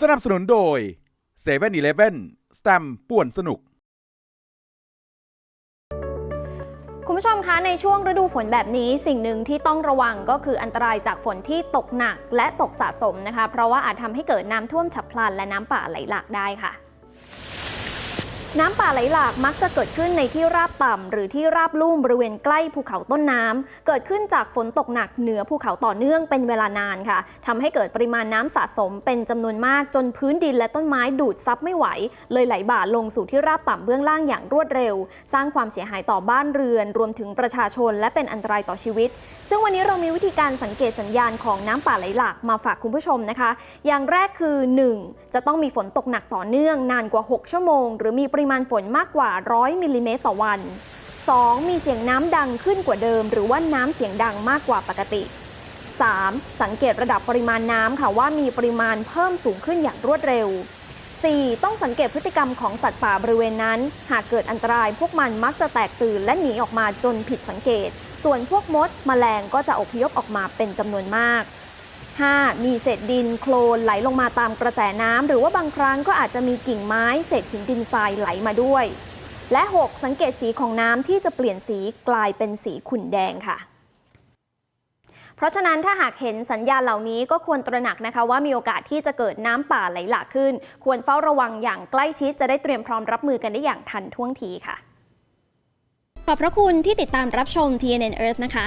สนับสนุนโดย7 e เ e ่ e อีเลสแตมป่วนสนุก คุณผู้ชมคะในช่วงฤดูฝนแบบนี้สิ่งหนึ่งที่ต้องระวังก็คืออันตรายจากฝนที่ตกหนักและตกสะสมนะคะ เพราะว่าอาจทำให้เกิดน้ำท่วมฉับพลันและน้ำป่าไหลหลากได้ค่ะ น้ำป่าไหลหลากมักจะเกิดขึ้นในที่ราบต่ำ หรือที่ราบลุ่มบริเวณใกล้ภูเขาต้นน้ำ เกิดขึ้นจากฝนตกหนักเหนือภูเขาต่อเนื่องเป็นเวลานานค่ะทำให้เกิดปริมาณน้ำสะสมเป็นจำนวนมากจนพื้นดินและต้นไม้ดูดซับไม่ไหว เลยไหลบ่าลงสู่ที่ราบต่ำเบื้องล่างอย่างรวดเร็ว สร้างความเสียหายต่อบ้านเรือน รวมถึงประชาชน และเป็นอันตรายต่อชีวิต ซึ่งวันนี้เรามีวิธีการสังเกตสัญญาณของน้ำป่าไหลหลากมาฝากคุณผู้ชมนะคะ อย่างแรกคือ 1. จะต้องมีฝนตกหนักต่อเนื่องนานกว่า 6 ชั่วโมง หรือมีปริมาณฝนมากกว่า 100มิลลิเมตรต่อวัน 2. มีเสียงน้ำดังขึ้นกว่าเดิม หรือว่าน้ำเสียงดังมากกว่าปกติ 3. สังเกตระดับปริมาณน้ำค่ะว่ามีปริมาณเพิ่มสูงขึ้นอย่างรวดเร็ว 4. ต้องสังเกตพฤติกรรมของสัตว์ป่าบริเวณนั้น หากเกิดอันตรายพวกมันมักจะแตกตื่นและหนีออกมาจนผิดสังเกต ส่วนพวกมดแมลงก็จะอพยพออกมาเป็นจำนวนมาก 5. มีเศษดินโคลนไหลลงมาตามกระแสน้ำ หรือว่าบางครั้งก็อาจจะมีกิ่งไม้เศษหินดินทรายไหลมาด้วย และ 6. สังเกตสีของน้ำที่จะเปลี่ยนสีกลายเป็นสีขุ่นแดงค่ะ เพราะฉะนั้นถ้าหากเห็นสัญญาณเหล่านี้ก็ควรตระหนักนะคะ ว่ามีโอกาสที่จะเกิดน้ำป่าไหลหลากขึ้น ควรเฝ้าระวังอย่างใกล้ชิดจะได้เตรียมพร้อมรับมือกันได้อย่างทันท่วงทีค่ะ ขอบพระคุณที่ติดตามรับชม TNN Earth นะคะ